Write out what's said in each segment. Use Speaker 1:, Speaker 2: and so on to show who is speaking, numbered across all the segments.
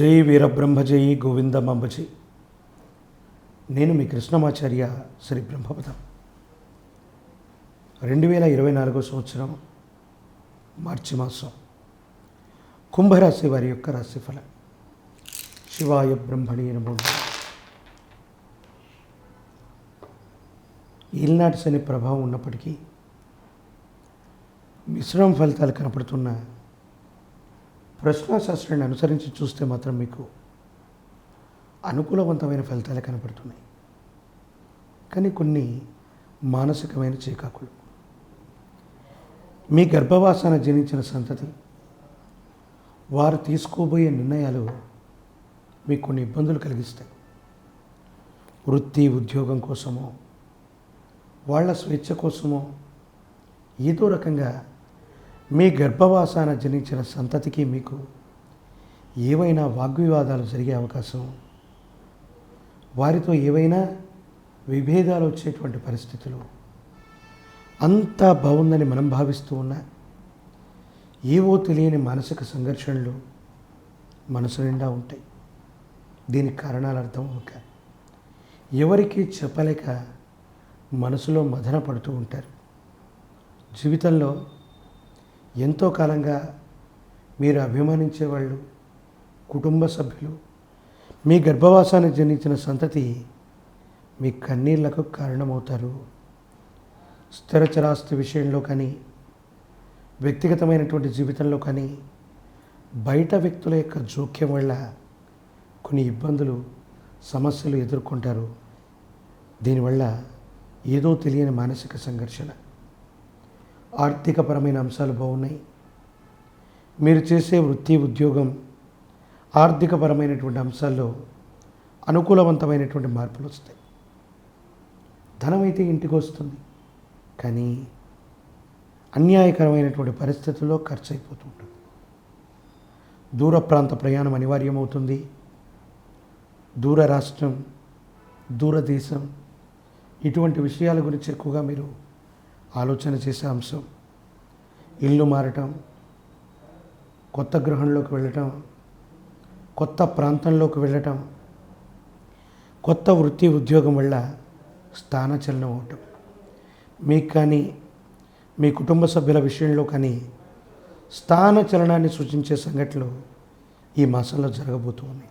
Speaker 1: జై వీరబ్రహ్మజై గోవిందమంబజీ నేను మీ కృష్ణమాచార్య శ్రీ బ్రహ్మపదం. రెండు వేల ఇరవై నాలుగో సంవత్సరం మార్చి మాసం. కుంభరాశి వారి యొక్క రాశిఫలం. శివాయ బ్రహ్మణి నమో ఈల్నాటి శని ప్రభావం ఉన్నప్పటికీ మిశ్రమ ఫలితాలు కనపడుతున్న ప్రశ్నాశాస్త్రాన్ని అనుసరించి చూస్తే మాత్రం మీకు అనుకూలవంతమైన ఫలితాలే కనపడుతున్నాయి. కానీ కొన్ని మానసికమైన చీకాకులు. మీ గర్భవాసాన జనించిన సంతతి వారు తీసుకోబోయే నిర్ణయాలు మీకు కొన్ని ఇబ్బందులు కలిగిస్తాయి. వృత్తి ఉద్యోగం కోసమో వాళ్ళ స్వేచ్ఛ కోసమో ఏదో రకంగా మీ గర్భవాసాన జనించిన సంతతికి మీకు ఏవైనా వాగ్వివాదాలు జరిగే అవకాశం? వారితో ఏవైనా విభేదాలు వచ్చేటువంటి పరిస్థితులు? అంతా బాగుందని మనం భావిస్తూ ఉన్నా ఏవో తెలియని మానసిక సంఘర్షణలు మనసు నిండా ఉంటాయి. దీనికి కారణాలు అర్థం ఒక ఎవరికీ చెప్పలేక మనసులో మదన పడుతూ ఉంటారు. జీవితంలో ఎంతో కాలంగా మీరు అభిమానించే వాళ్ళు కుటుంబ సభ్యులు మీ గర్భవాసానికి జనించిన సంతతి మీ కన్నీళ్ళకు కారణమవుతారు. స్థిరచరాస్తి విషయంలో కానీ వ్యక్తిగతమైనటువంటి జీవితంలో కానీ బయట వ్యక్తుల యొక్క జోక్యం వల్ల కొన్ని ఇబ్బందులు సమస్యలు ఎదుర్కొంటారు. దీనివల్ల ఏదో తెలియని మానసిక సంఘర్షణ. ఆర్థికపరమైన అంశాలు బాగున్నాయి. మీరు చేసే వృత్తి ఉద్యోగం ఆర్థికపరమైనటువంటి అంశాల్లో అనుకూలవంతమైనటువంటి మార్పులు వస్తాయి. ధనం అయితే ఇంటికి వస్తుంది. కానీ అన్యాయకరమైనటువంటి పరిస్థితుల్లో ఖర్చు అయిపోతూ ఉంటుంది. దూర ప్రాంత ప్రయాణం అనివార్యమవుతుంది. దూర రాష్ట్రం దూరదేశం ఇటువంటి విషయాల గురించి ఎక్కువగా మీరు ఆలోచన చేసే అంశం. ఇల్లు మారటం కొత్త గృహంలోకి వెళ్ళటం కొత్త ప్రాంతంలోకి వెళ్ళటం కొత్త వృత్తి ఉద్యోగం వల్ల స్థానచలనం అవటం. మీకు కానీ మీ కుటుంబ సభ్యుల విషయంలో కానీ స్థానచలనాన్ని సూచించే సంఘటనలు ఈ మాసంలో జరగబోతూ ఉన్నాయి.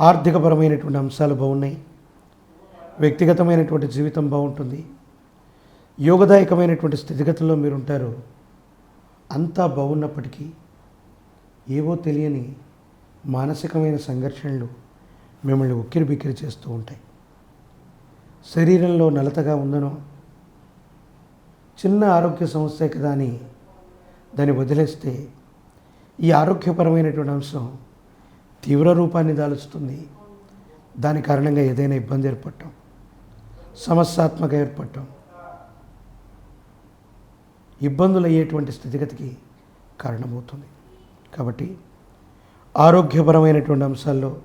Speaker 1: ఆర్థికపరమైనటువంటి అంశాలు బాగున్నాయి. వ్యక్తిగతమైనటువంటి జీవితం బాగుంటుంది. యోగదాయకమైనటువంటి స్థితిగతుల్లో మీరు ఉంటారు అంతా బాగున్నప్పటికీ ఏవో తెలియని మానసికమైన సంఘర్షణలు మిమ్మల్ని ఉక్కిరి బిక్కిరి చేస్తూ ఉంటాయి. శరీరంలో నలతగా ఉందనో చిన్న ఆరోగ్య సమస్య కదా అని దాన్ని వదిలేస్తే ఈ ఆరోగ్యపరమైనటువంటి అంశం తీవ్ర రూపాన్ని దాలుస్తుంది. దాని కారణంగా ఏదైనా ఇబ్బంది ఏర్పడటం సమస్యాత్మక ఏర్పడటం ఇబ్బందులు అయ్యేటువంటి స్థితిగతికి కారణమవుతుంది. కాబట్టి ఆరోగ్యపరమైనటువంటి అంశాల్లో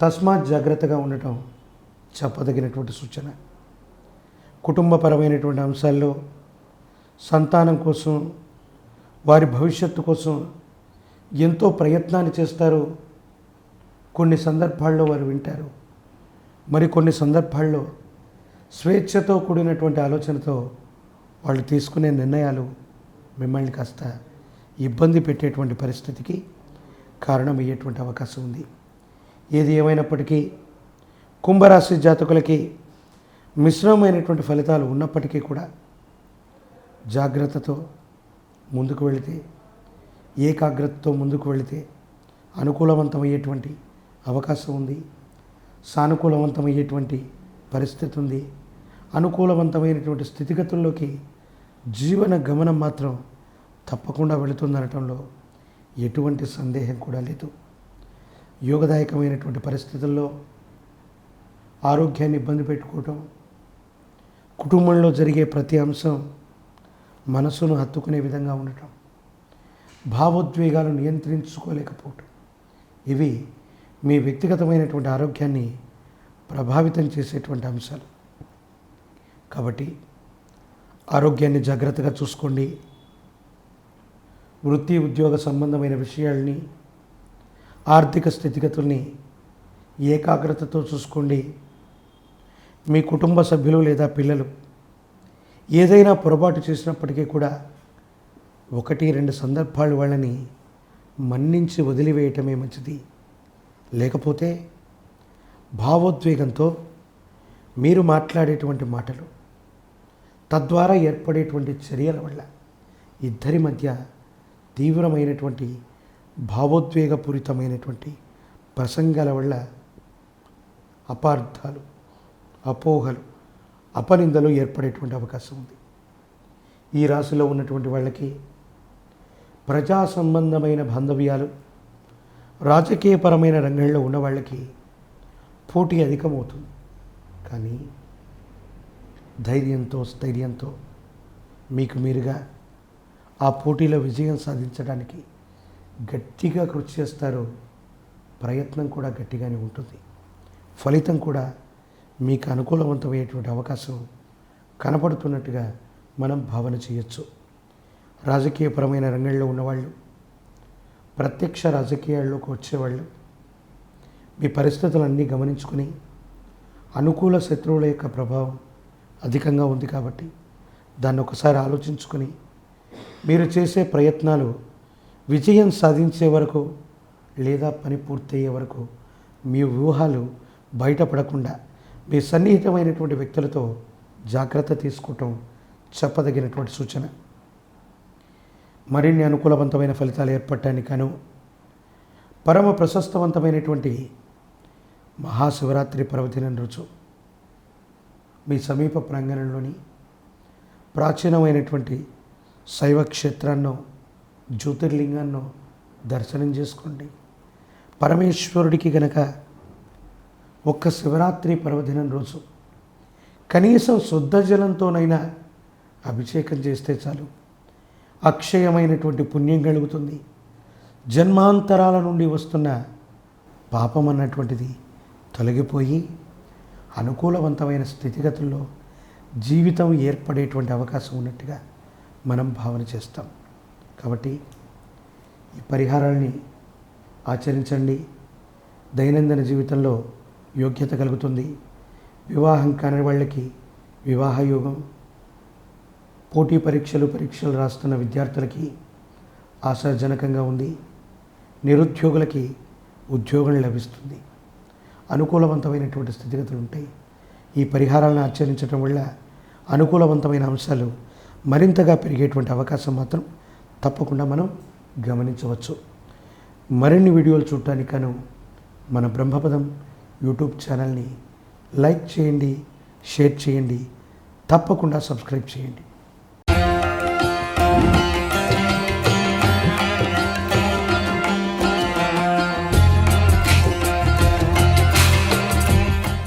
Speaker 1: తస్మాత్ జాగ్రత్తగా ఉండటం చెప్పదగినటువంటి సూచన. కుటుంబపరమైనటువంటి అంశాల్లో సంతానం కోసం వారి భవిష్యత్తు కోసం ఎంతో ప్రయత్నాన్ని చేస్తారు. కొన్ని సందర్భాల్లో వారు వింటారు. మరికొన్ని సందర్భాల్లో స్వేచ్ఛతో కూడినటువంటి ఆలోచనతో వాళ్ళు తీసుకునే నిర్ణయాలు మిమ్మల్ని కాస్త ఇబ్బంది పెట్టేటువంటి పరిస్థితికి కారణమయ్యేటువంటి అవకాశం ఉంది. ఏది ఏమైనప్పటికీ కుంభరాశి జాతకులకి మిశ్రమమైనటువంటి ఫలితాలు ఉన్నప్పటికీ కూడా జాగ్రత్తతో ముందుకు వెళితే ఏకాగ్రతతో ముందుకు వెళితే అనుకూలవంతమయ్యేటువంటి అవకాశం ఉంది. సానుకూలవంతమయ్యేటువంటి పరిస్థితి ఉంది. అనుకూలవంతమైనటువంటి స్థితిగతుల్లోకి జీవన గమనం మాత్రం తప్పకుండా వెళుతుందనటంలో ఎటువంటి సందేహం కూడా లేదు. యోగదాయకమైనటువంటి పరిస్థితుల్లో ఆరోగ్యాన్ని ఇబ్బంది పెట్టుకోవటం కుటుంబంలో జరిగే ప్రతి అంశం మనసును హత్తుకునే విధంగా ఉండటం భావోద్వేగాలు నియంత్రించుకోలేకపోవటం ఇవి మీ వ్యక్తిగతమైనటువంటి ఆరోగ్యాన్ని ప్రభావితం చేసేటువంటి అంశాలు. కాబట్టి ఆరోగ్యాన్ని జాగ్రత్తగా చూసుకోండి. వృత్తి ఉద్యోగ సంబంధమైన విషయాల్ని ఆర్థిక స్థితిగతుల్ని ఏకాగ్రతతో చూసుకోండి. మీ కుటుంబ సభ్యులు లేదా పిల్లలు ఏదైనా పొరపాటు చేసినప్పటికీ కూడా ఒకటి రెండు సందర్భాలు వాళ్ళని మన్నించి వదిలివేయటమే మంచిది. లేకపోతే భావోద్వేగంతో మీరు మాట్లాడేటువంటి మాటలు తద్వారా ఏర్పడేటువంటి చర్యల వల్ల ఇద్దరి మధ్య తీవ్రమైనటువంటి భావోద్వేగపూరితమైనటువంటి ప్రసంగాల వల్ల అపార్థాలు అపోహలు అపనిందలు ఏర్పడేటువంటి అవకాశం ఉంది. ఈ రాశిలో ఉన్నటువంటి వాళ్ళకి ప్రజా సంబంధమైన బాంధవ్యాలు రాజకీయపరమైన రంగంలో ఉన్న వాళ్ళకి పోటీ అధికమవుతుంది. కానీ ధైర్యంతో స్థైర్యంతో మీకు మీరుగా ఆ పోటీలో విజయం సాధించడానికి గట్టిగా కృషి చేస్తారు. ప్రయత్నం కూడా గట్టిగానే ఉంటుంది. ఫలితం కూడా మీకు అనుకూలవంతమయ్యేటువంటి అవకాశం కనపడుతున్నట్టుగా మనం భావన చేయొచ్చు. రాజకీయపరమైన రంగంలో ఉన్నవాళ్ళు ప్రత్యక్ష రాజకీయాల్లోకి వచ్చేవాళ్ళు మీ పరిస్థితులన్నీ గమనించుకుని అనుకూల శత్రువుల యొక్క ప్రభావం అధికంగా ఉంది కాబట్టి దాన్ని ఒకసారి ఆలోచించుకొని మీరు చేసే ప్రయత్నాలు విజయం సాధించే వరకు లేదా పని పూర్తయ్యే వరకు మీ వ్యూహాలు బయటపడకుండా మీ సన్నిహితమైనటువంటి వ్యక్తులతో జాగ్రత్త తీసుకోవటం చెప్పదగినటువంటి సూచన. మరిన్ని అనుకూలవంతమైన ఫలితాలు ఏర్పడటానికి పరమ ప్రశస్తవంతమైనటువంటి మహాశివరాత్రి పర్వదినం రోజు. మీ సమీప ప్రాంగణంలోని ప్రాచీనమైనటువంటి శైవ క్షేత్రాన్నో జ్యోతిర్లింగాన్నో దర్శనం చేసుకోండి. పరమేశ్వరుడికి గనక ఒక్క శివరాత్రి పర్వదినం రోజు కనీసం శుద్ధ జలంతోనైనా అభిషేకం చేస్తే చాలు. అక్షయమైనటువంటి పుణ్యం కలుగుతుంది. జన్మాంతరాల నుండి వస్తున్న పాపం అన్నటువంటిది తొలగిపోయి అనుకూలవంతమైన స్థితిగతుల్లో జీవితం ఏర్పడేటువంటి అవకాశం ఉన్నట్టుగా మనం భావన చేస్తాం. కాబట్టి ఈ పరిహారాన్ని ఆచరించండి. దైనందిన జీవితంలో యోగ్యత కలుగుతుంది. వివాహం కాని వాళ్ళకి వివాహ యోగం పోటీ పరీక్షలు పరీక్షలు రాస్తున్న విద్యార్థులకి ఆశాజనకంగా ఉంది. నిరుద్యోగులకి ఉద్యోగం లభిస్తుంది. అనుకూలవంతమైనటువంటి స్థితిగతులు ఉంటాయి. ఈ పరిహారాలను ఆచరించడం వల్ల అనుకూలవంతమైన అంశాలు మరింతగా పెరిగేటువంటి అవకాశం మాత్రం తప్పకుండా మనం గమనించవచ్చు. మరిన్ని వీడియోలు చూడటానికను మన బ్రహ్మపదం యూట్యూబ్ ఛానల్ని లైక్ చేయండి షేర్ చేయండి తప్పకుండా సబ్స్క్రైబ్ చేయండి.